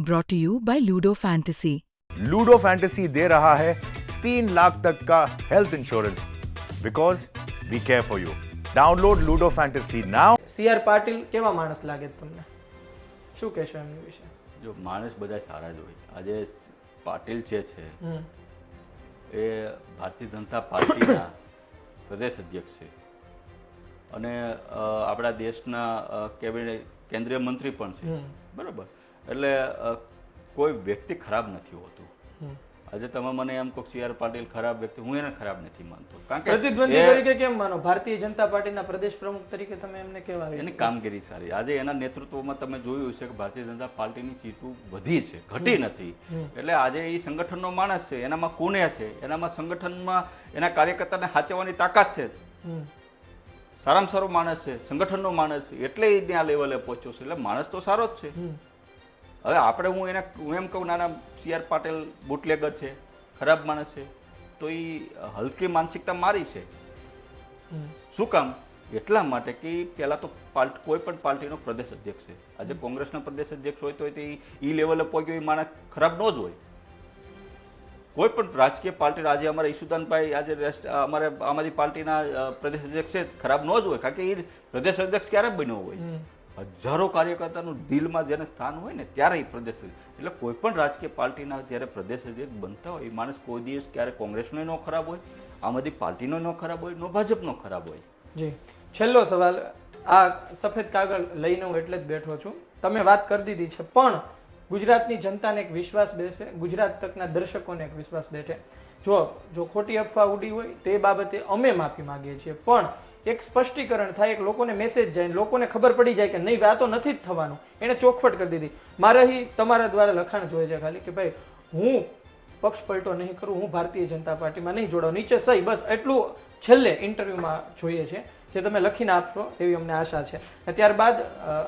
brought to you by Ludo Fantasy. Ludo Fantasy दे रहा है तीन लाख तक का health insurance because we care for you download Ludo Fantasy now C R Patil કેવા માણસ લાગે છે તમને શું કહેશો એમની વિશે જો માણસ બધા સારા જ હોય આજે પાટીલ જે છે હમ એ ભારતીય જનતા પાર્ટીના પ્રદેશ અધ્યક્ષ છે અને અ, આપણા દેશના અ, કેબિનેટ કેન્દ્રીય મંત્રી પણ છે હમ. બરાબર એટલે કોઈ વ્યક્તિ ખરાબ નથી હોતું. આજે તમે મને એમ કહો સી આર પાટીલ ખરાબ વ્યક્તિ હું એને ખરાબ નથી માનતો. કારણ કે પ્રતિદ્વંદી તરીકે કેમ માનો? ભારતીય જનતા પાર્ટીના પ્રદેશ પ્રમુખ તરીકે તમે એમને કેવા એની કામગીરી સારી. આજે એના નેતૃત્વમાં તમે જોયું હશે કે ભારતીય જનતા પાર્ટીની સીટો વધી છે ઘટી નથી. એટલે આજે એ સંગઠનનો માણસ છે એનામાં કોને છે એનામાં સંગઠનમાં એના કાર્યકર્તાને સાચવવાની તાકાત છે? સારામાં સારો માણસ છે સંગઠનનો માણસ છે એટલે એ ત્યાં લેવલે પહોંચ્યો છે. એટલે માણસ તો સારો જ છે. હવે આપણે હું એને હું એમ કહું નાના સી આર પાટેલ બુટલેગર છે ખરાબ માણસ છે તો એ હલકી માનસિકતા મારી છે. શું કામ? એટલા માટે કે પહેલાં તો પાર્ટ કોઈ પણ પાર્ટીનો પ્રદેશ અધ્યક્ષ છે. આજે કોંગ્રેસનો પ્રદેશ અધ્યક્ષ હોય તો એ ઈ લેવલે પહોંચ્યો એ માણસ ખરાબ ન જ હોય. કોઈ પણ રાજકીય પાર્ટી આજે અમારા ઈશુદાનભાઈ આજે રેસ્ટ- અમારે અમારી પાર્ટીના પ્રદેશ અધ્યક્ષ છે ખરાબ ન જ હોય કારણ કે એ પ્રદેશ અધ્યક્ષ ક્યારે બન્યો હોય? હજારો કાર્યકર્તાનું દિલમાં જેને સ્થાન હોય ને ત્યારે એ પ્રદેશ. એટલે કોઈ પણ રાજકીય પાર્ટીના જ્યારે પ્રદેશ અધ્યક્ષ બનતા હોય, એ માણસ કોઈ દિવસ ક્યારે કોંગ્રેસનો ન ખરાબ હોય, આમ આદમી પાર્ટીનો ન ખરાબ હોય, નો ભાજપનો ખરાબ હોય. જી. છેલ્લો સવાલ, આ સફેદ કાગળ લઈને હું એટલે જ બેઠો છું. તમે વાત કરી દીધી છે, પણ ગુજરાતની જનતાને એક વિશ્વાસ બેસે, ગુજરાત તકના દર્શકોને એક વિશ્વાસ બેઠે. જો જો ખોટી અફવા ઉડી હોય, તે બાબતે અમે માફી માંગીએ છીએ, પણ એક સ્પષ્ટીકરણ થાય એક લોકોને મેસેજ જાય લોકોને ખબર પડી જાય કે નહીં ભાઈ આ તો નથી જ થવાનું. એને ચોખવટ કરી દીધી. મારે અહીં તમારા દ્વારા લખાણ જોઈએ છે ખાલી કે ભાઈ હું પક્ષ પલટો નહીં કરું હું ભારતીય જનતા પાર્ટીમાં નહીં જોડાઉં. નીચે સહી બસ એટલું છેલ્લે ઇન્ટરવ્યુમાં જોઈએ છે જે તમે લખીને આપશો એવી અમને આશા છે. અને ત્યારબાદ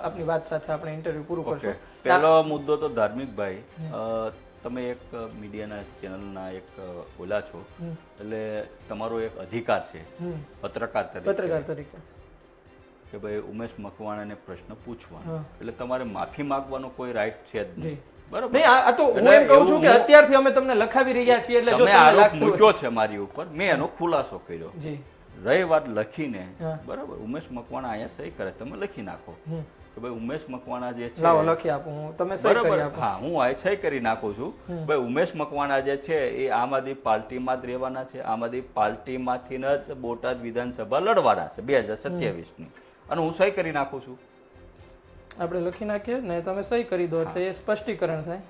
આપની વાત સાથે આપણે ઇન્ટરવ્યુ પૂરું કરશું. પહેલો મુદ્દો તો ધાર્મિકભાઈ. અ, તમે એક મીડિયાના ચેનલના એક ઓલા છો. એટલે તમારો એક અધિકાર છે. પત્રકાર તરીકે. પત્રકાર તરીકે. કે ભાઈ ઉમેશ મકવાણાને પ્રશ્ન પૂછવાનો. એટલે તમારે માફી માંગવાનો કોઈ રાઈટ છે જ. નહીં. બરોબર? નહીં આ તો હું એમ કહું છું કે અત્યારથી અમે તમને લખાવી રહ્યા છીએ એટલે જો તમે આરોપ મૂક્યો છે મારી ઉપર મેં એનો ખુલાસો કર્યો. જી. રહી વાત લખીને. બરાબર? ઉમેશ મકવાણા અહીંયા સહી કરે તમે લખી નાખો. કે ભાઈ ઉમેશ મકવાણા જે છે લાવો લખી આપું હું. તમે સહી કરી આપો. હા હું આ સહી કરી નાખું છું. ભાઈ ઉમેશ મકવાણા જે છે એ આમ આદમી પાર્ટીમાં જ રહેવાના છે. આમ આદમી પાર્ટીમાંથી જ બોટાદ વિધાનસભા લડવાના છે બે હજાર સત્યાવીસની. અને હું સહી કરી નાખું છું. આપણે લખી નાખીએ ને તમે સહી કરી દો એટલે એ સ્પષ્ટીકરણ થાય.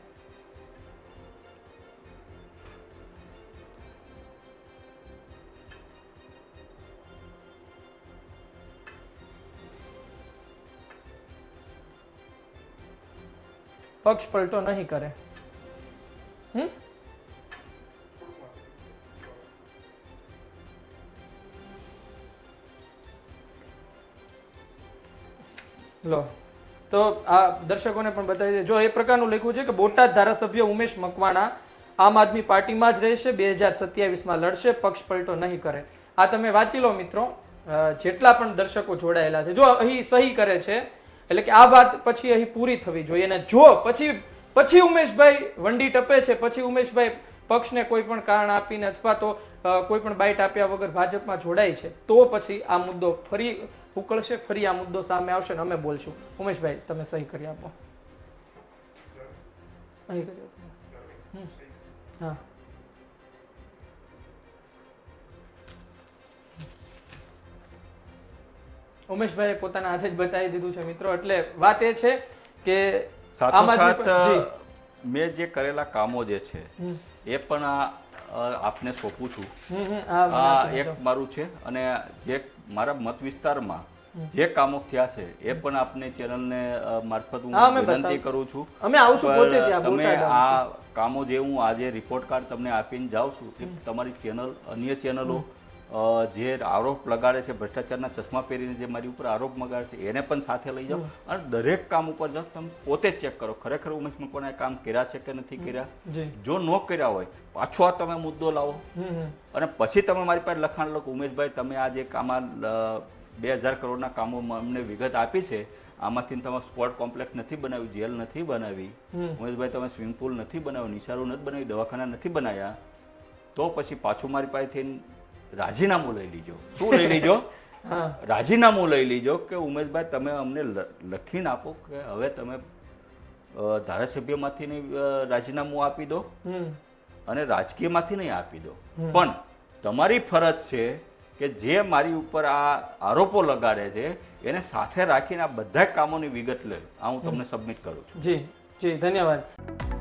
પક્ષ પલટો નહીં કરે. હમ? લો. તો આ દર્શકોને પણ બતાવી દે. જો એ પ્રકારનું લખ્યું છે કે બોટાદ ધારાસભ્ય ઉમેશ મકવાણા આમ આદમી પાર્ટીમાં જ રહેશે, બે હજાર સત્યાવીસમાં લડશે, પક્ષ પલટો નહીં કરે. આ તમે વાંચી લો મિત્રો. જેટલા પણ દર્શકો જોડાયેલા છે. જો અહીં સહી કરે છે એટલે કે આ વાત પછી અહીં પૂરી થવી જોઈએ. અને જો પછી પછી ઉમેશભાઈ વંડી ટપે છે, પછી ઉમેશભાઈ પક્ષને કોઈ પણ કારણ આપીને અથવા તો કોઈ પણ બાઇટ આપ્યા વગર ભાજપમાં જોડાય છે, તો પછી આ મુદ્દો ફરી ઉકળશે, ફરી આ મુદ્દો સામે આવશે ને અમે બોલશું. ઉમેશભાઈ, તમે સહી કરી આપો. અહીં કરી હા. ઉમેશભાઈએ પોતાના હાથે જ બતાવી દીધું છે મિત્રો. એટલે વાત એ છે કે સાથોસાથ મેં જે કરેલા કામો જે છે એ પણ આપને સોંપું છું. આ એક મારું છે અને જે મારા મત વિસ્તારમાં જે કામો થયા છે એ પણ આપને ચેનલને મારફત હું વિનંતી કરું છું. અમે આવશું પોતે ત્યાં, તમે આ કામો જે હું આજે રિપોર્ટ કાર્ડ તમને આપીને જાઉં છું તમારી ચેનલ અન્ય ચેનલો જે આરોપ લગાડે છે ભ્રષ્ટાચારના ચશ્મા પહેરીને જે મારી ઉપર આરોપ મગાડે છે એને પણ સાથે લઈ જાઓ. અને દરેક કામ ઉપર જાઓ તમે પોતે ચેક કરો ખરેખર ઉમેશ મકવાણાએ કામ કર્યા છે કે નથી કર્યા? જો. ન કર્યા હોય પાછો આ તમે મુદ્દો લાવો. અને પછી તમે મારી પાસે લખાણ લખો ઉમેશભાઈ તમે આ જે કામમાં બે હજાર કરોડના કામોમાં અમને વિગત આપી છે આમાંથી તમે સ્પોર્ટ કોમ્પ્લેક્સ નથી બનાવી જેલ નથી બનાવી ઉમેશભાઈ તમે સ્વિમિંગ પુલ નથી બનાવ્યું નિશાળો નથી બનાવી દવાખાના નથી બનાવ્યા તો પછી પાછું મારી પાસેથી રાજીનામું લઈ લીજો. શું લઈ લીજો? રાજીનામું લઈ લીજો કે ઉમેશભાઈ તમે અમને લખીને આપો કે હવે તમે ધારાસભ્યમાંથી નહીં, રાજીનામું આપી દો. અને રાજકીયમાંથી નહીં આપી દો. પણ તમારી ફરજ છે કે જે મારી ઉપર આ આરોપો લગાડે છે એને સાથે રાખીને આ બધા કામોની વિગત લે. આ હું તમને સબમિટ કરું છું. જી જી ધન્યવાદ.